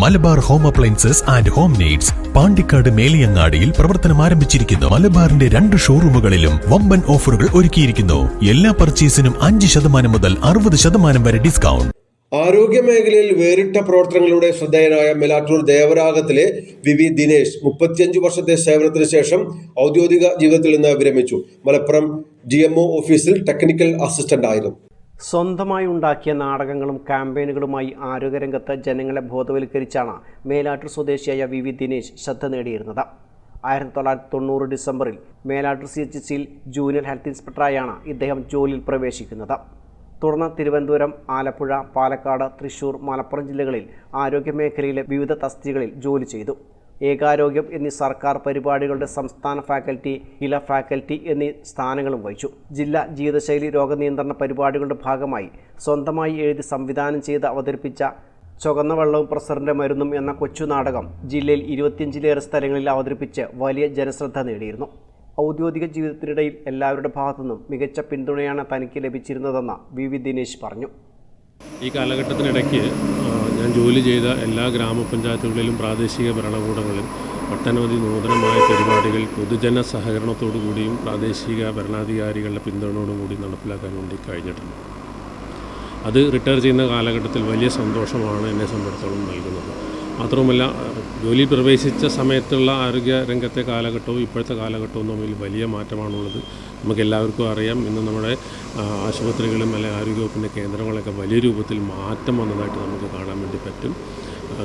Malabar home appliances and home needs Pandikkad മേലിയങ്ങാടിയിൽ പ്രവർത്തനം ആരംഭിച്ചിരിക്കുന്നു. മലബാറിന്റെ രണ്ട് ഷോറൂമുകളിലും വമ്പൻ ഓഫറുകൾ ഒരുക്കിയിരിക്കുന്നു. എല്ലാ പർച്ചേസിനും അഞ്ച് ശതമാനം മുതൽ അറുപത് ശതമാനം വരെ ഡിസ്കൗണ്ട്. ആരോഗ്യ മേഖലയിൽ വേറിട്ട പ്രവർത്തനങ്ങളുടെ ശ്രദ്ധേയനായ മെലാറ്റൂർ ദേവരാഗത്തിലെ വി ദിനേശ് മുപ്പത്തിയഞ്ച് വർഷത്തെ സേവനത്തിന് ശേഷം ഔദ്യോഗിക ജീവിതത്തിൽ നിന്ന് വിരമിച്ചു. മലപ്പുറം ഡി ഓഫീസിൽ ടെക്നിക്കൽ അസിസ്റ്റന്റ് ആയിരുന്നു. സ്വന്തമായി ഉണ്ടാക്കിയ നാടകങ്ങളും ക്യാമ്പയിനുകളുമായി ആരോഗ്യരംഗത്ത് ജനങ്ങളെ ബോധവൽക്കരിച്ചാണ് മേലാട്ടൂർ സ്വദേശിയായ വി വി ദിനേശ് ശ്രദ്ധ നേടിയിരുന്നത്. ആയിരത്തി തൊള്ളായിരത്തി തൊണ്ണൂറ് ഡിസംബറിൽ മേലാട്ടൂർ സി എച്ച് സിയിൽ ജൂനിയർ ഹെൽത്ത് ഇൻസ്പെക്ടറായാണ് ഇദ്ദേഹം ജോലിയിൽ പ്രവേശിക്കുന്നത്. തുടർന്ന് തിരുവനന്തപുരം ആലപ്പുഴ പാലക്കാട് തൃശൂർ മലപ്പുറം ജില്ലകളിൽ ആരോഗ്യ മേഖലയിലെ വിവിധ തസ്തികകളിൽ ജോലി ചെയ്തു. ഏകാരോഗ്യം എന്നീ സർക്കാർ പരിപാടികളുടെ സംസ്ഥാന ഫാക്കൽറ്റി ഇല ഫാക്കൽറ്റി എന്നീ സ്ഥാനങ്ങളും വഹിച്ചു. ജില്ലാ ജീവിതശൈലി രോഗനിയന്ത്രണ പരിപാടികളുടെ ഭാഗമായി സ്വന്തമായി എഴുതി സംവിധാനം ചെയ്ത് അവതരിപ്പിച്ച ചുവന്ന വെള്ളവും പ്രസറിന്റെ മരുന്നും എന്ന കൊച്ചു നാടകം ജില്ലയിൽ ഇരുപത്തിയഞ്ചിലേറെ സ്ഥലങ്ങളിൽ അവതരിപ്പിച്ച് വലിയ ജനശ്രദ്ധ നേടിയിരുന്നു. ഔദ്യോഗിക ജീവിതത്തിനിടയിൽ എല്ലാവരുടെ ഭാഗത്തുനിന്നും മികച്ച പിന്തുണയാണ് തനിക്ക് ലഭിച്ചിരുന്നതെന്ന് വി വി ദിനേശ് പറഞ്ഞു. ഈ കാലഘട്ടത്തിനിടയ്ക്ക് ഞാൻ ജോലി ചെയ്ത എല്ലാ ഗ്രാമപഞ്ചായത്തുകളിലും പ്രാദേശിക ഭരണകൂടങ്ങളിൽ ഒട്ടനവധി നൂതനമായ പരിപാടികൾ പൊതുജന സഹകരണത്തോടു കൂടിയും പ്രാദേശിക ഭരണാധികാരികളുടെ പിന്തുണയോടും കൂടി നടപ്പിലാക്കാൻ വേണ്ടി കഴിഞ്ഞിട്ടുണ്ട്. അത് റിട്ടയർ ചെയ്യുന്ന കാലഘട്ടത്തിൽ വലിയ സന്തോഷമാണ് എന്നെ സംബന്ധിച്ചോളം നൽകുന്നത്. മാത്രവുമല്ല ജോലിയിൽ പ്രവേശിച്ച സമയത്തുള്ള ആരോഗ്യ രംഗത്തെ കാലഘട്ടവും ഇപ്പോഴത്തെ കാലഘട്ടവും തമ്മിൽ വലിയ മാറ്റമാണുള്ളത്. നമുക്ക് എല്ലാവർക്കും അറിയാം ഇന്ന് നമ്മുടെ ആശുപത്രികളും അല്ലെങ്കിൽ ആരോഗ്യവകുപ്പിന്റെ കേന്ദ്രങ്ങളൊക്കെ വലിയ രൂപത്തിൽ മാറ്റം വന്നതായിട്ട് നമുക്ക് കാണാൻ വേണ്ടി പറ്റും.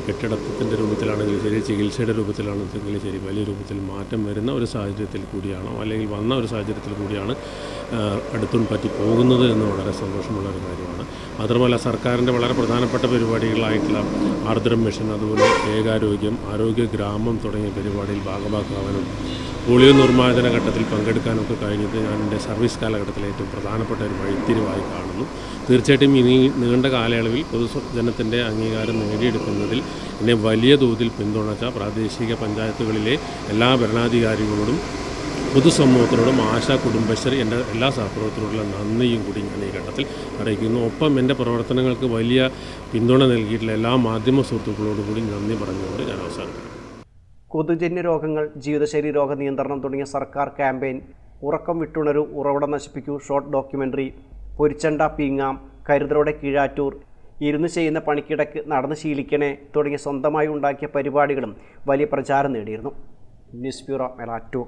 കെട്ടിടത്തിന്റെ രൂപത്തിലാണെങ്കിലും ശരി ചികിത്സയുടെ രൂപത്തിലാണെങ്കിലും ശരി വലിയ രൂപത്തിൽ മാറ്റം വരുന്ന ഒരു സാഹചര്യത്തിൽ കൂടിയാണോ? അല്ലെങ്കിൽ വന്ന ഒരു സാഹചര്യത്തിൽ കൂടിയാണ് അടുത്തും പറ്റി പോകുന്നത് എന്ന് വളരെ സന്തോഷമുള്ള ഒരു കാര്യമാണ്. മാത്രമല്ല സർക്കാരിന്റെ വളരെ പ്രധാനപ്പെട്ട പരിപാടികളായിട്ടുള്ള ആർദ്രം മിഷൻ അതുപോലെ ഏകാരോഗ്യം ആരോഗ്യ ഗ്രാമം തുടങ്ങിയ പരിപാടിയിൽ ഭാഗമാക്കാവാനും പോളിയോ നിർമ്മാർജന ഘട്ടത്തിൽ പങ്കെടുക്കാനൊക്കെ കഴിഞ്ഞത് ഞാൻ എന്റെ സർവീസ് കാലഘട്ടത്തിലെ ഏറ്റവും പ്രധാനപ്പെട്ട ഒരു വഴിത്തിരിവായി കാണുന്നു. തീർച്ചയായിട്ടും ഇനി നീണ്ട കാലയളവിൽ പൊതുജനത്തിന്റെ അംഗീകാരം നേടിയെടുക്കുന്നതിൽ എന്നെ വലിയ തോതിൽ പിന്തുണച്ച പ്രാദേശിക പഞ്ചായത്തുകളിലെ എല്ലാ ഭരണാധികാരികളോടും പൊതുസമൂഹത്തിനോടും ആശ കുടുംബശ്രീ എന്റെ എല്ലാ സഹപ്രവർത്തനോടുള്ള നന്ദിയും കൂടി ഞാൻ ഈ ഘട്ടത്തിൽ അറിയിക്കുന്നു. ഒപ്പം എന്റെ പ്രവർത്തനങ്ങൾക്ക് വലിയ പിന്തുണ നൽകിയിട്ടുള്ള എല്ലാ മാധ്യമ സുഹൃത്തുക്കളോടും കൂടി നന്ദി പറഞ്ഞുകൊണ്ട് ഞാൻ അവസാനിക്കുന്നു കൊതുജന്യ രോഗങ്ങൾ ജീവിതശൈലി രോഗ നിയന്ത്രണം തുടങ്ങിയ സർക്കാർ ക്യാമ്പയിൻ ഉറക്കം വിട്ടുണരു ഉറവിടം നശിപ്പിക്കൂ ഷോർട്ട് ഡോക്യുമെന്ററി പൊരിച്ചണ്ട പീങ്ങാം കരുതലോടെ കീഴാറ്റൂർ ഇരുന്ന് ചെയ്യുന്ന പണിക്കിടക്ക് നടന്ന് ശീലിക്കണേ തുടങ്ങിയ സ്വന്തമായി ഉണ്ടാക്കിയ പരിപാടികളും വലിയ പ്രചാരം നേടിയിരുന്നു. News bureau Melattur.